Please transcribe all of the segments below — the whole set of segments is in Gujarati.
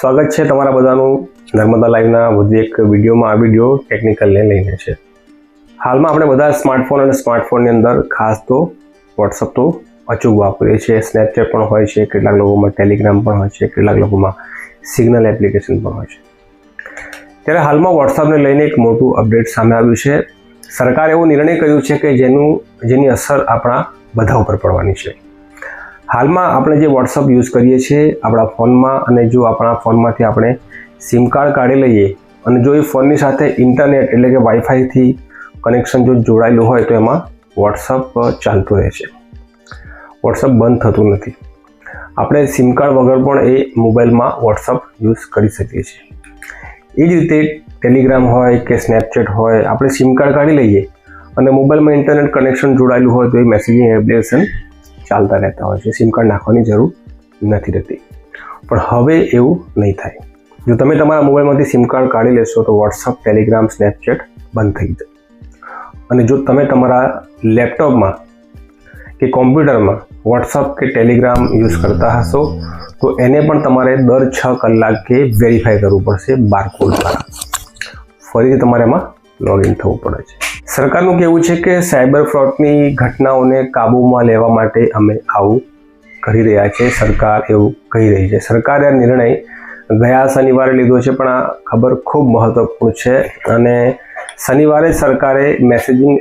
સ્વાગત છે તમારા બધાનું. નર્મદા લાઈવના વધુ એક વિડીયોમાં આ વીડિયો ટેકનિકલને લઈને છે. હાલમાં આપણે બધા સ્માર્ટફોન અને સ્માર્ટફોનની અંદર ખાસ તો વોટ્સઅપ તો અચૂક વાપરીએ છીએ. સ્નેપચેટ પણ હોય છે, કેટલાક લોકોમાં ટેલિગ્રામ પણ હોય છે, કેટલાક લોકોમાં સિગ્નલ એપ્લિકેશન પણ હોય છે. ત્યારે હાલમાં વોટ્સઅપને લઈને એક મોટું અપડેટ સામે આવ્યું છે. સરકારે એવો નિર્ણય કર્યો છે કે જેનું, જેની અસર આપણા બધા ઉપર પડવાની છે. હાલમાં આપણે જે વોટ્સઅપ યુઝ કરીએ છીએ, આપણા ફોનમાં અને જો આપણા ફોનમાંથી આપણે સિમ કાર્ડ કાઢી લઈએ અને જો એ ફોનની સાથે ઇન્ટરનેટ એટલે કે વાઈફાઈથી કનેક્શન જો જોડાયેલું હોય તો એમાં વોટ્સઅપ ચાલતું રહે છે. વોટ્સઅપ બંધ થતું નથી. આપણે સિમ કાર્ડ વગર પણ એ મોબાઈલમાં વોટ્સઅપ યુઝ કરી શકીએ છીએ. એ જ રીતે ટેલિગ્રામ હોય કે સ્નેપચેટ હોય, આપણે સિમ કાર્ડ કાઢી લઈએ અને મોબાઈલમાં ઇન્ટરનેટ કનેક્શન જોડાયેલું હોય તો એ મેસેજિંગ એપ્લિકેશન ચાલતા રહેતા હોય છે. સિમ કાર્ડ નાખવાની જરૂર નથી રહેતી. પણ હવે એવું નહીં થાય. જો તમે તમારા મોબાઈલમાંથી સિમ કાર્ડ કાઢી લેશો તો વોટ્સઅપ ટેલિગ્રામ સ્નેપચેટ બંધ થઈ જાય. અને જો તમે તમારા લેપટોપમાં કે કોમ્પ્યુટરમાં વોટ્સઅપ કે ટેલિગ્રામ યુઝ કરતા હશો, તો એને પણ તમારે દર છ કલાકે વેરીફાઈ કરવું પડશે બારકોડ દ્વારા. ફરીથી તમારે એમાં લોગિન થવું પડે છે. સરકારનું કહેવું છે કે સાયબર ફ્રોડની ઘટનાઓને કાબૂમાં લેવા માટે અમે આવું કરી રહ્યા છે. સરકાર એવું કહી રહી છે. સરકારે આ નિર્ણય ગયા શનિવારે લીધો છે, પણ આ ખબર ખૂબ મહત્વપૂર્ણ છે અને શનિવારે સરકારે મેસેજિંગ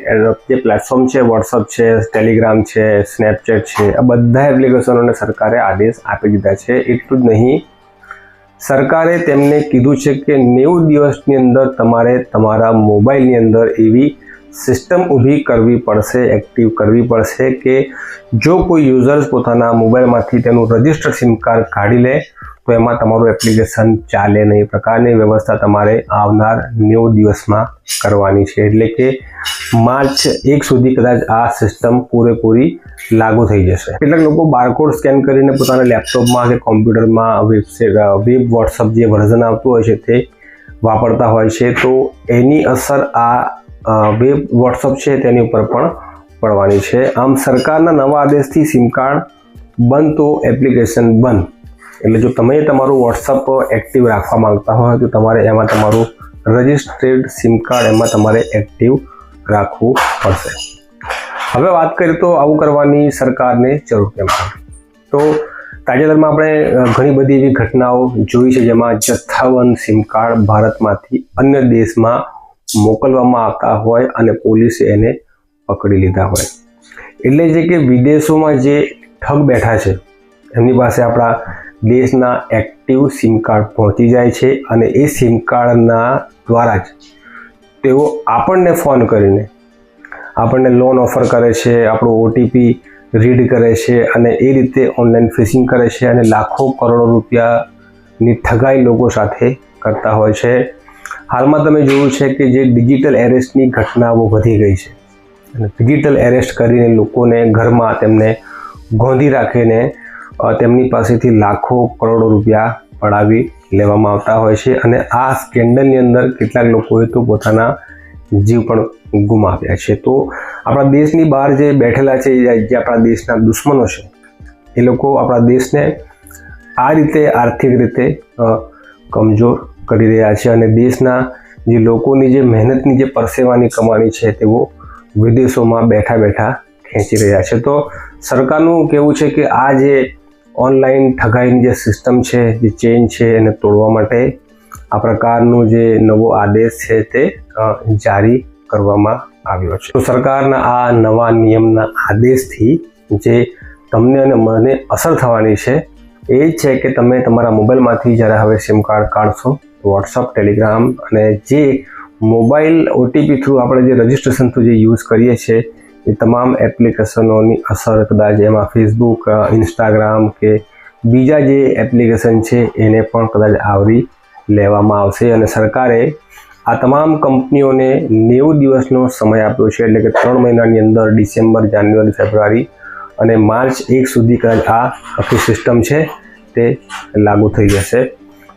જે પ્લેટફોર્મ છે વોટ્સઅપ છે ટેલિગ્રામ છે સ્નેપચેટ છે, આ બધા એપ્લિકેશનોને સરકારે આદેશ આપી દીધા છે. એટલું જ નહીં, સરકારે તેમને કીધું છે કે નેવું દિવસની અંદર તમારે તમારા મોબાઈલની અંદર એવી સિસ્ટમ ઊભી કરવી પડશે, એક્ટિવ કરવી પડશે કે જો કોઈ યુઝર્સ પોતાના મોબાઈલમાંથી તેનું રજિસ્ટર સિમ કાર્ડ કાઢી લે, તો એમાં તમારું એપ્લિકેશન ચાલે નહીં. એ પ્રકારની વ્યવસ્થા તમારે આવનાર નેવું દિવસમાં કરવાની છે. એટલે કે માર્ચ એક સુધી કદાચ આ સિસ્ટમ પૂરેપૂરી લાગુ થઈ જશે. કેટલાક લોકો બારકોડ સ્કેન કરીને પોતાના લેપટોપમાં કે કોમ્પ્યુટરમાં વેબસાઇટ વેબ વોટ્સઅપ જે વર્ઝન આવતું હોય છે તે વાપરતા હોય છે. તો એની અસર આ વેબ વોટ્સઅપ છે, તેની ઉપર પણ પડવાની છે. આમ સરકારના નવા આદેશથી સિમ કાર્ડ બંધ તો એપ્લિકેશન બંધ. એટલે જો તમે તમારું વોટ્સઅપ એક્ટિવ રાખવા માંગતા હોય, તો તમારે એમાં તમારું રજિસ્ટર્ડ સિમ કાર્ડ એમાં તમારે એક્ટિવ રાખવું પડશે. હવે વાત કરીએ તો આવું કરવાની સરકારને જરૂર કેમ તો તાજેતરમાં આપણે ઘણી બધી એવી ઘટનાઓ જોઈ છે, જેમાં જથ્થાબંધ સિમ કાર્ડ ભારતમાંથી અન્ય દેશમાં મોકલવામાં આવતા હોય અને પોલીસે એને પકડી લીધા હોય. એટલે છે કે વિદેશોમાં જે ઠગ બેઠા છે, એમની પાસે આપણા દેશના એક્ટિવ સિમ કાર્ડ પહોંચી જાય છે અને એ સિમ કાર્ડના દ્વારા જ તેઓ આપણને ફોન કરીને આપણને લોન ઓફર કરે છે, આપણો ઓટીપી રીડ કરે છે અને એ રીતે ઓનલાઈન ફિશિંગ કરે છે અને લાખો કરોડો રૂપિયાની ઠગાઈ લોકો સાથે કરતા હોય છે. હાલમાં તમે જોયું છે કે જે ડિજિટલ એરેસ્ટની ઘટનાઓ વધી ગઈ છે. અને ડિજિટલ એરેસ્ટ કરીને લોકોને ઘરમાં તેમને ગોંધી રાખીને તેમની પાસેથી લાખો કરોડો રૂપિયા પડાવી લેવામાં આવતા હોય છે અને આ સ્કેન્ડલની અંદર કેટલાક લોકોએ તો પોતાના જીવ પણ ગુમાવ્યા છે. તો આપણા દેશની બહાર જે બેઠેલા છે જે આપણા દેશના દુશ્મનો છે, એ લોકો આપણા દેશને આ રીતે આર્થિક રીતે કમજોર કરી રહ્યા છે અને દેશના જે લોકોની જે મહેનતની જે પરસેવાની કમાણી છે તેઓ વિદેશોમાં બેઠા બેઠા ખેંચી રહ્યા છે. તો સરકારનું કહેવું છે કે આ જે ઓનલાઈન ઠગાઈની જે સિસ્ટમ છે, જે ચેન છે એને તોડવા માટે આ પ્રકારનો જે નવો આદેશ છે તે જારી કરવામાં આવ્યો છે. તો સરકારના આ નવા નિયમના આદેશથી જે તમને અને મને અસર થવાની છે એ છે કે તમે તમારા મોબાઈલમાંથી જ્યારે હવે સિમ કાર્ડ કાઢશો વોટ્સઅપ ટેલિગ્રામ અને જે મોબાઈલ ઓટીપી થ્રુ આપણે જે રજિસ્ટ્રેશન થ્રુ જે યુઝ કરીએ છીએ એ તમામ એપ્લિકેશનોની અસર કદાચ એમાં ફેસબુક ઇન્સ્ટાગ્રામ કે બીજા જે એપ્લિકેશન છે એને પણ કદાચ આવરી લેવામાં આવશે અને સરકારે આ તમામ કંપનીઓને નેવું દિવસનો સમય આપ્યો છે, એટલે કે ત્રણ મહિનાની અંદર ડિસેમ્બર, જાન્યુઆરી, ફેબ્રુઆરી અને માર્ચ એક સુધી કદાચ આ આખી સિસ્ટમ છે તે લાગુ થઈ જશે.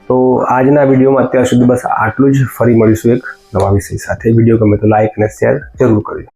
તો આજના વિડીયોમાં અત્યાર સુધી બસ આટલું જ. ફરી મળીશું એક નવા વિષય સાથે. વીડિયો ગમે તો લાઇક અને શેર જરૂર કરજો.